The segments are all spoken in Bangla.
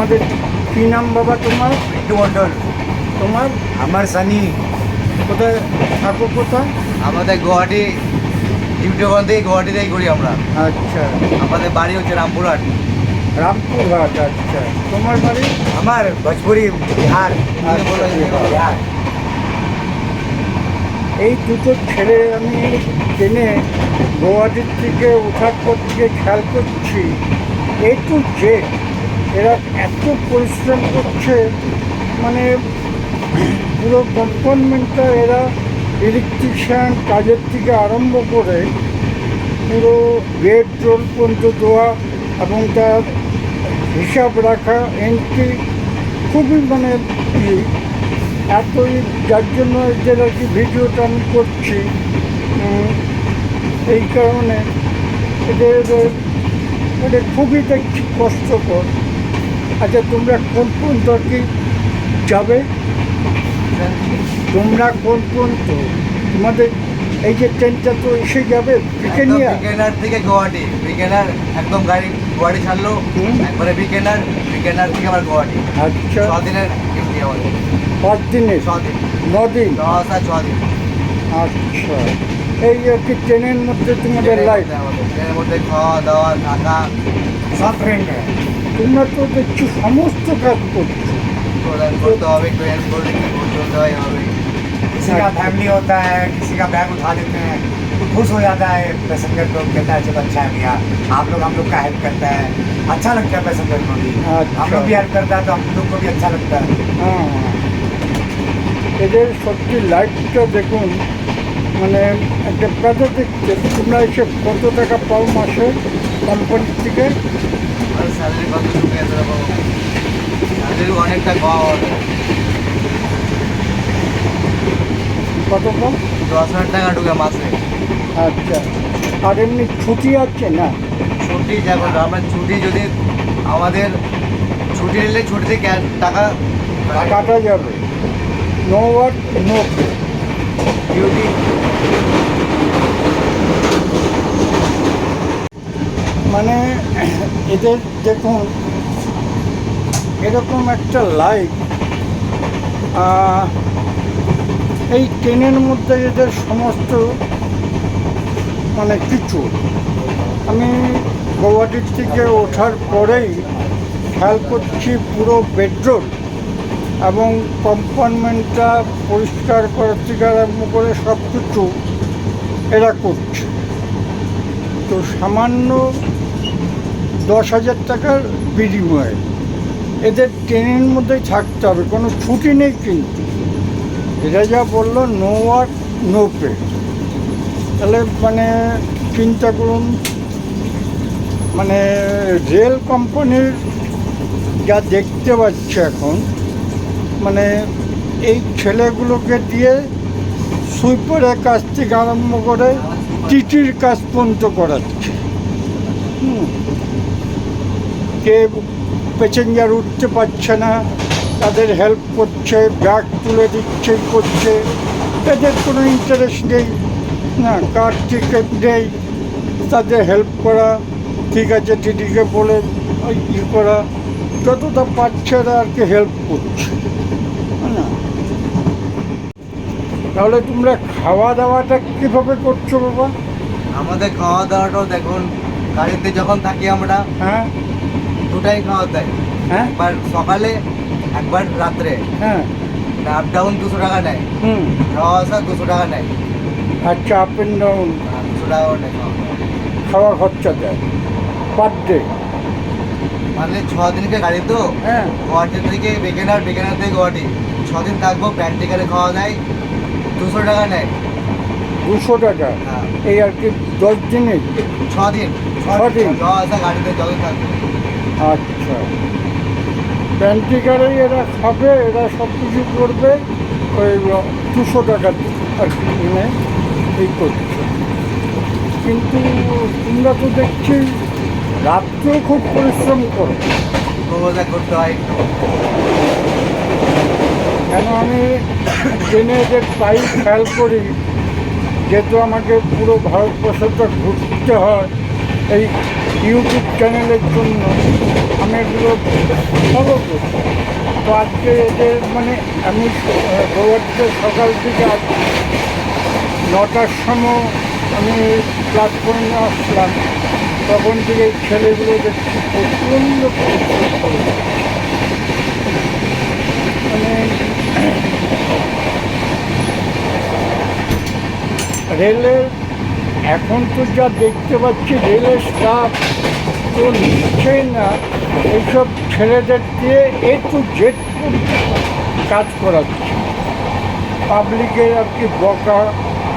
তোমাদের কী নাম বাবা তোমার? মন্ডল তোমার? আমার সানি। কোথায় থাকো কোথায়? আমাদের গুয়াহাটি ডিউটি ওখান থেকে গুয়াহাটিতেই করি আমরা। আচ্ছা। আমাদের বাড়ি হচ্ছে রামপুরহাট। রামপুরহাট আচ্ছা। তোমার বাড়ি? আমার ভোজপুরি বিহার। আচ্ছা, বিহার। এই দুটো ছেলে আমি ট্রেনে গুয়াহাটির থেকে ওঠার পর থেকে খেয়াল করছি। এ টু জেড এরা এত পরিশ্রম করছে মানে পুরো কম্পার্টমেন্টটা এরা ইলেকট্রিশিয়ান কাজের থেকে আরম্ভ করে পুরো বেড জল পর্যন্ত দেওয়া এবং তার হিসাব রাখা এন্ট্রি খুবই মানে এতই যার জন্য এদের আর কি ভিডিওটা আমি করছি। এই কারণে এদের এটা খুবই দেখছি কষ্টকর। আচ্ছা তোমরা কোন কোন আর কি যাবে? তোমরা কোন কোন তো? তোমাদের এই যে ট্রেনটা তো এসে যাবে ব্রিটেনিয়া বিকেনার থেকে গুয়াহাটি। বিকেনার একদম গাড়ি গুয়াহাটি ছাড়লো। একবারে বিকেনার বিকেনার থেকে আবার গুয়াহাটি। আচ্ছা। ছ দিনের ডিউটি আমাদের পাঁচ দিনে ছ দিন নদিন? দশ আর ছ দিন আচ্ছা। এই কি ট্রেনের মধ্যে তোমাদের লাইফ আমাদের ট্রেনের মধ্যে খাওয়া দাওয়া থাকা সব ফ্রেন্ড তোমরা তো দেখছি সমস্ত কাজ করছো প্রদান করতে হবে একটু হেল্প করলে কি চলতে হয় হবে किसी का फैमिली होता है किसी का बैग उठा देते हैं तो खुश हो जाता है पैसेंजर को कहता है चलो अच्छा है भैया आप लोग हम लोग का हेल्प करता है अच्छा लगता है पैसेंजर को भी अच्छा। हम लोग भी हेल्प करता है तो हम लोग को भी अच्छा लगता है হ্যাঁ এদের সত্যি লাইফটা দেখুন মানে একটা কাজে দেখছে তোমরা এসে কত টাকা পাও মাসে কোম্পানির থেকে আর স্যালারি কত ঢুকে এরকম স্যালারি অনেকটা কম হবে। কত পাও দশ হাজার টাকা ঢুকে মাসে। আচ্ছা। আর এমনি ছুটি আছে না? ছুটি যখন আমরা ছুটি যদি আমাদের ছুটি নিলে ছুটিতে টাকা কাটা যাবে। নো ওয়ার্ক নো ডিউটি মানে এদের দেখুন, এরকম একটা লাইফ এই ট্রেনের মধ্যে এদের সমস্ত মানে কিছু। আমি গৌহাটির থেকে ওঠার পরেই খেয়াল করছি পুরো বেডরোল এবং কম্পার্টমেন্টটা পরিষ্কার করার থেকে আরম্ভ করে সব কিছু এরা করছে। তো সামান্য দশ হাজার টাকার বিনিময়ে। এদের ট্রেনের মধ্যেই থাকতে হবে, কোনো ছুটি নেই কিন্তু। এরা যা বলল নো ওয়ার্ক নো পে তাহলে মানে চিন্তা করুন মানে রেল কোম্পানির যা দেখতে পাচ্ছে এখন মানে এই ছেলেগুলোকে দিয়ে সুইপারের কাজ থেকে আরম্ভ করে টিটির কাজ পর্যন্ত করাচ্ছে। হুম। কে প্যাসেঞ্জার উঠতে পারছে না তাদের হেল্প করছে ব্যাগ তুলে দিচ্ছে করছে। এদের কোনো ইন্টারেস্ট নেই না কার টিকিট নেই তাদের হেল্প করা ঠিক আছে টিটিকে বলে ওই ই করা যতটা পারছে এরা আর কি হেল্প করছে। না। তাহলে তোমরা খাওয়া দাওয়াটা কীভাবে করছ বাবা? আমাদের খাওয়া দাওয়াটাও দেখুন গাড়িতে যখন থাকি আমরা হ্যাঁ। দুটাই খাওয়া দেয় হ্যাঁ? একবার সকালে একবার রাত্রে। হ্যাঁ। আপ ডাউন দুশো টাকা নেয়। হুম। যাওয়া আসা দুশো টাকা নেয়। আচ্ছা আপ অ্যান্ড ডাউন দুশো টাকাও নেয় খাওয়া। খরচা দেয়। পার ডে মানে ছ দিনকে গাড়ি তো। হ্যাঁ। গুয়াহাটি থেকে বেকেনার বেকেনার থেকে গুয়াহাটি। ছ দিন থাকব প্র্যাকটিক্যালে খাওয়া দেয় দুশো টাকা নেয়। দুশো টাকা? হ্যাঁ। এই আর কি দশ দিনে? ছ দিন। ছ দিন? যাওয়া আসা গাড়িতে যতদিন থাকবে। আচ্ছা। প্যান্টিকারে এরা খাবে এরা সব কিছু করবে ওই দুশো টাকা আর কি মানে এই করছে। কিন্তু তোমরা তো দেখছি রাত্রেও খুব পরিশ্রম করো। করতে হয়। কেন আমি ট্রেনে যে প্রায় খেয়াল করি যেহেতু আমাকে পুরো ভারতবর্ষটা ঘুরতে হয় এই ইউটিউব চ্যানেলের জন্য আমি এগুলো ফলো করি তো আজকে এদের মানে আমি গৌহাটিতে সকাল থেকে আজ নটার সময় আমি প্ল্যাটফর্মে আসলাম। তখন থেকে এই ছেলেগুলো দেখছি প্রচণ্ড। মানে রেলের এখন তো যা দেখতে পাচ্ছি রেলের স্টাফ তো নিচ্ছেই না। এইসব ছেলেদের দিয়ে এ টু জেড কাজ করাচ্ছে। পাবলিকের আর কি বকা,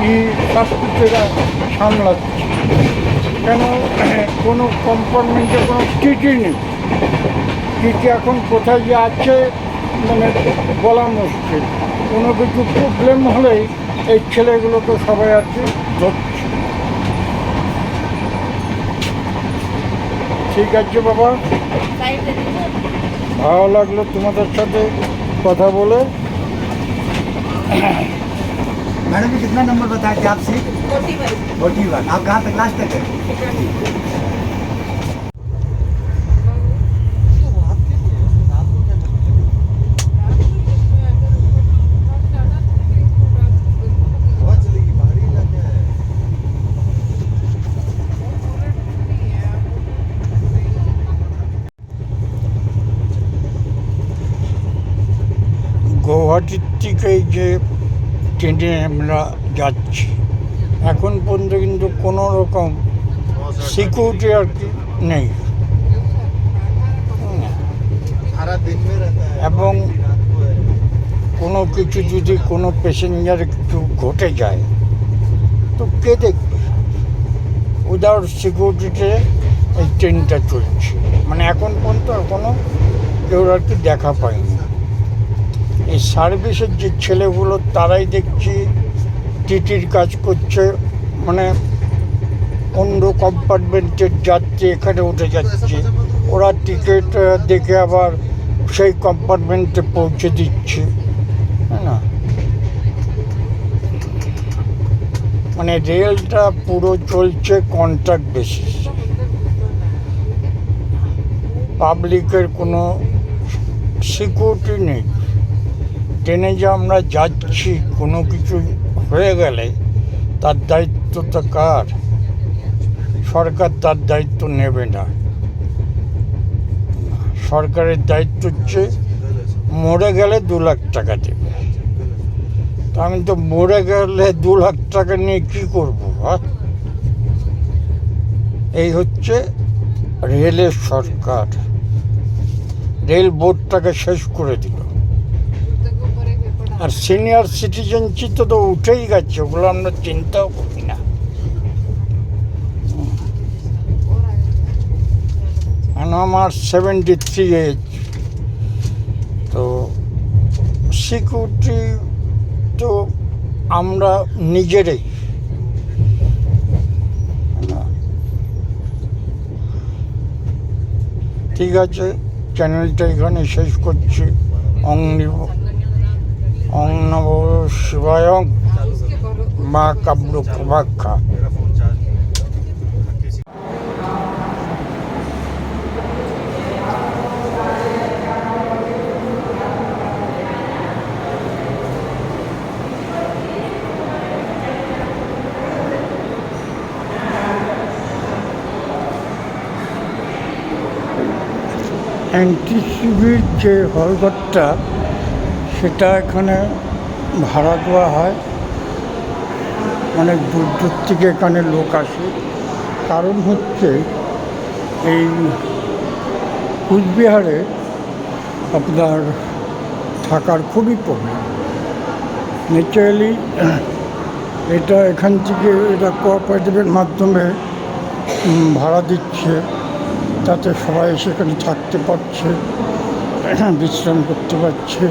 ই সব সামলাচ্ছে। কেন? কোনো কম্পার্টমেন্টে কোনো টিটি নেই। টিটি এখন কোথায় যে আছে মানে বলা মুশকিল। কোনো কিছু প্রবলেম হলেই এই ছেলেগুলো তো সবাই আর কি ধরছে। ঠিক আছে বাবা ভালো লাগলো তোমাদের সাথে কথা বলে मैडम जी कितना नंबर बताया थे आपसे फोर्टी वन आप कहाँ तक लास्ट तक है এই যে ট্রেনে আমরা যাচ্ছি, এখন পর্যন্ত কিন্তু কোনো রকম সিকিউরিটি আর কি নেই। এবং কোনো কিছু যদি কোনো প্যাসেঞ্জার একটু ঘটে যায়, তো কে দেখবে? উইদাউট সিকিউরিটিতে এই ট্রেনটা চলছে। মানে এখন পর্যন্ত কোনো কেউ আর কি দেখা পায়নি। এই সার্ভিসের যে ছেলেগুলো, তারাই দেখছি টিটির কাজ করছে। মানে অন্য কম্পার্টমেন্টের যাত্রী এখানে উঠে যাচ্ছে। ওরা টিকিট দেখে আবার সেই কম্পার্টমেন্টে পৌঁছে দিচ্ছে। না? মানে রেলটা পুরো চলছে কন্ট্রাক্ট বেসিস পাবলিকের কোনো সিকিউরিটি নেই। ট্রেনে যে আমরা যাচ্ছি, কোনো কিছু হয়ে গেলে তার দায়িত্বটা কার? সরকার তার দায়িত্ব নেবে না। সরকারের দায়িত্ব হচ্ছে মরে গেলে দু লাখ টাকা দেবে। তা আমি তো মরে গেলে দু লাখ টাকা নিয়ে কি করব এই হচ্ছে রেলের সরকার। রেল বোর্ডটাকে শেষ করে দিল। আর সিনিয়র সিটিজেন চিত্ত তো উঠেই গেছে ওগুলো আমরা চিন্তাও করি না। আমার সেভেন্টি থ্রি এজ তো সিকিউরিটি তো আমরা নিজেরাই। ঠিক আছে চ্যানেলটা এখানে শেষ করছি। অং নিব- অং নম শিবায়ং। মা কাব্র প্রভাক্ষা অ্যান্টিসিভির যে হলঘরটা সেটা এখানে ভাড়া দেওয়া হয়। অনেক দূর দূর থেকে এখানে লোক আসে। কারণ হচ্ছে এই কুচবিহারে আপনার থাকার খুবই প্রবলেম। ন্যাচারালি এটা এখান থেকে এটা কোঅপারেটিভের মাধ্যমে ভাড়া দিচ্ছে। তাতে সবাই সেখানে থাকতে পারছে, বিশ্রাম করতে পারছে।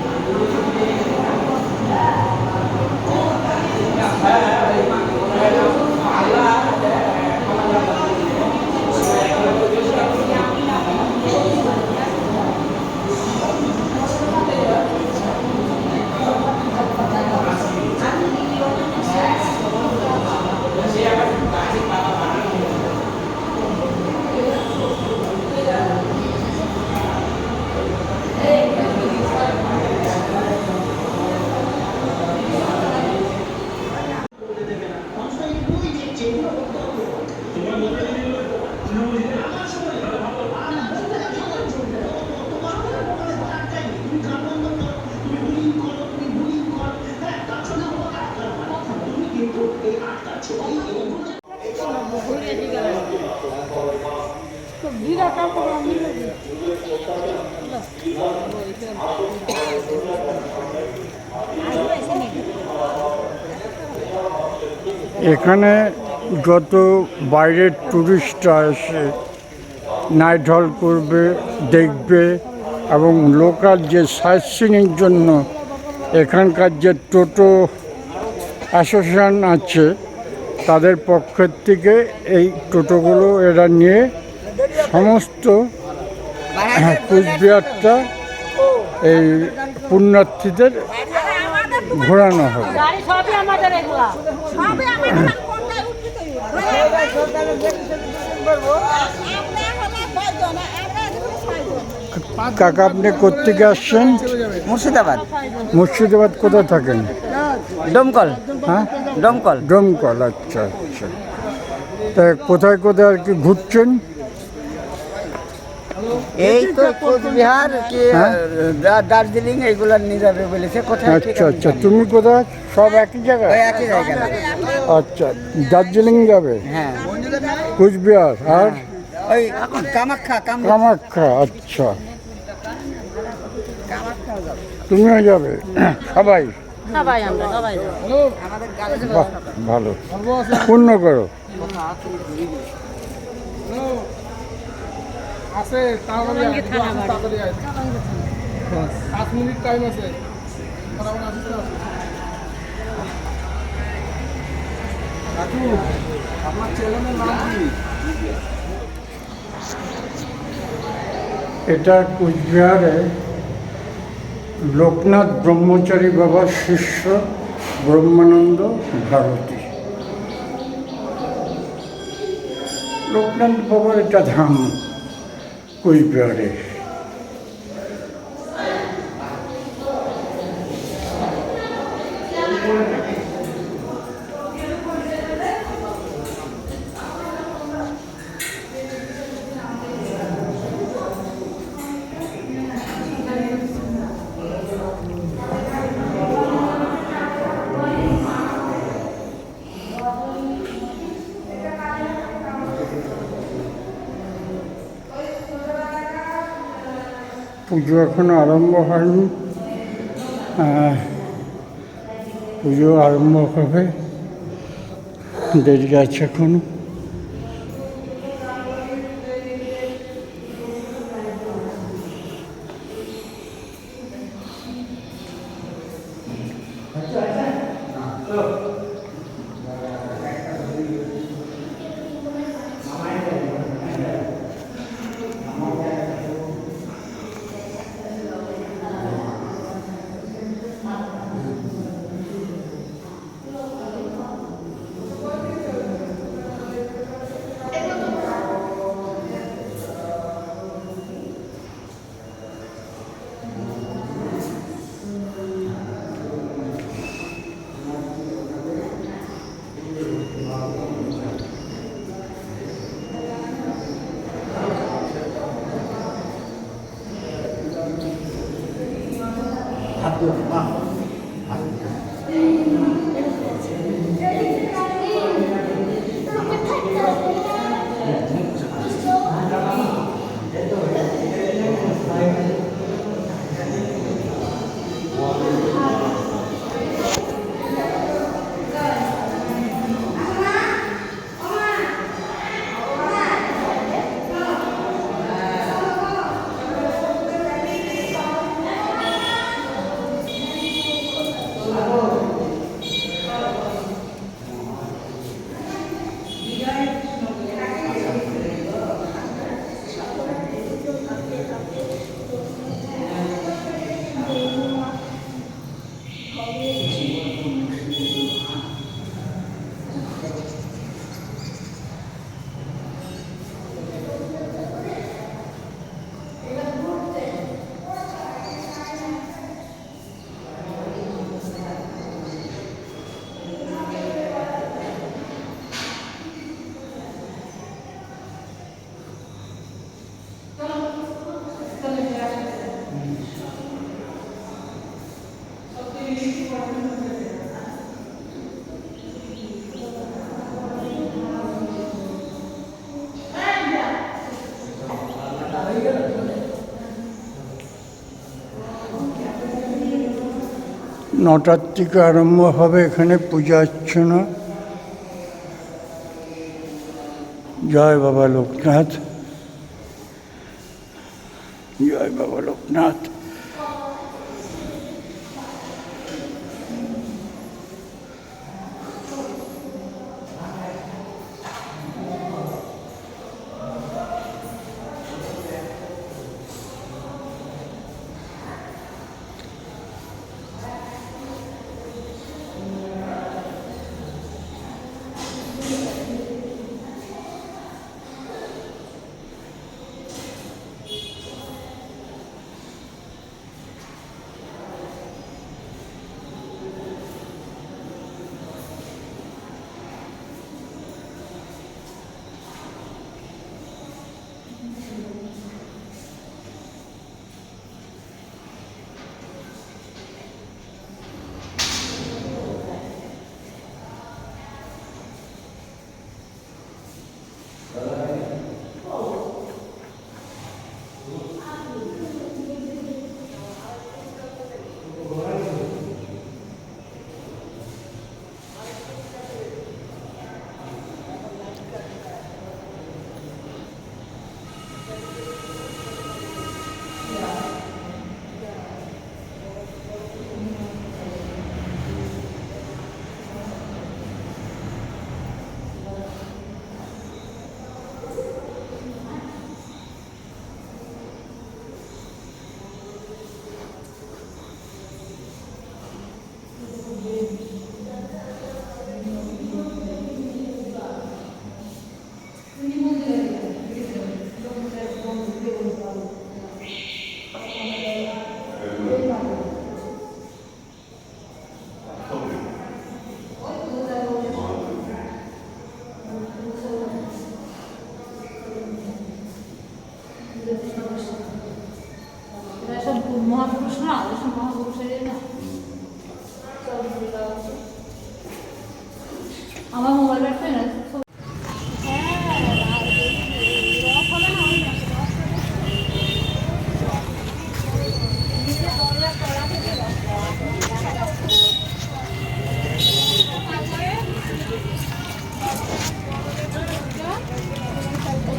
এখানে যত বাইরের টুরিস্টরা এসে নাইট হল করবে, দেখবে এবং লোকাল যে সাইট সিনের জন্য এখানকার যে টোটো অ্যাসোসিয়েশন আছে, তাদের পক্ষের থেকে এই টোটোগুলো এরা নিয়ে সমস্ত কুচবিহারটা এই পুণ্যার্থীদের ঘোরানো হবে। কাকা আপনি কোথেকে আসছেন? মুর্শিদাবাদ। মুর্শিদাবাদ কোথায় থাকেন? ডমকল। হ্যাঁ? ডমকল। ডোমকল আচ্ছা আচ্ছা। তা কোথায় কোথায় আর কি ঘুরছেন? এই তো কোচবিহার কি হ্যাঁ? দার্জিলিং এগুলো নিয়ে যাবে বলেছে কোথায় আচ্ছা আচ্ছা তুমি কোথায়? সব একই জায়গায়? একই জায়গা আচ্ছা দার্জিলিং যাবে? হ্যাঁ। কুচবিহার আর? ওই কামাখ্যা কামাখ্যা আচ্ছা। তুমিও যাবে? সবাই? সবাই আমরা সবাই বাহ ভালো। পূর্ণ করো। আছে তাড়াতাড়ি তাড়াতাড়ি পাঁচ মিনিট টাইম আছে। ফটাফট আসিস আসিস। কাকু, আপনার চ্যানেলের নাম কি? এটা কুচবিহারে লোকনাথ ব্রহ্মচারী বাবার শিষ্য ব্রহ্মানন্দ ভারতী। লোকনাথ বাবার এটা ধাম। কুচবিহারে পুজো এখনও আরম্ভ হয়নি। পুজো আরম্ভ হবে। দেরি আছে এখনও। নটার থেকে আরম্ভ হবে এখানে পূজা অর্চনা। জয় বাবা লোকনাথ।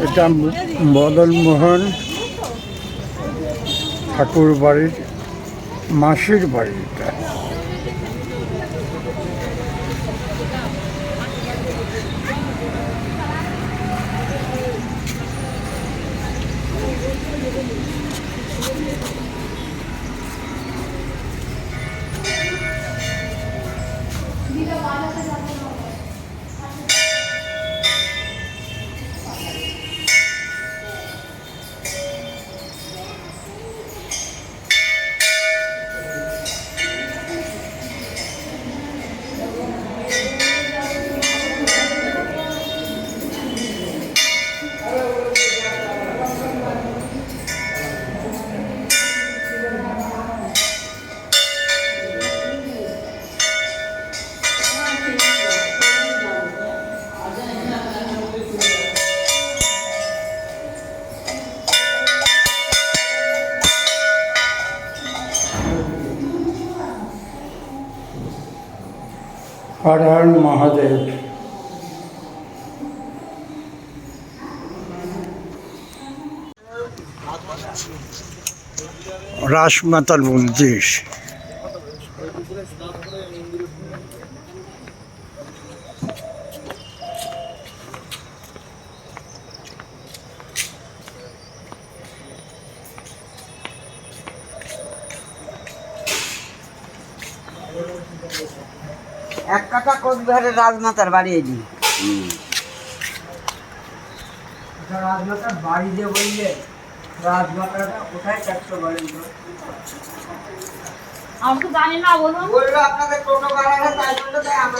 এটা মদনমোহন ঠাকুর বাড়ির মাসির বাড়ি রাসমাতার মন্দির। এক কাটা কোচবিহারের রাজমাতার বাড়ি এলি। রাজমাতার বাড়ি যে বললে রাজমাতাটা কোথায় চারশো বলেন তো? আমি তো জানি না বলুন। বলল আপনাদের টোটো গাড়াটা তাই বলল তাই আমরা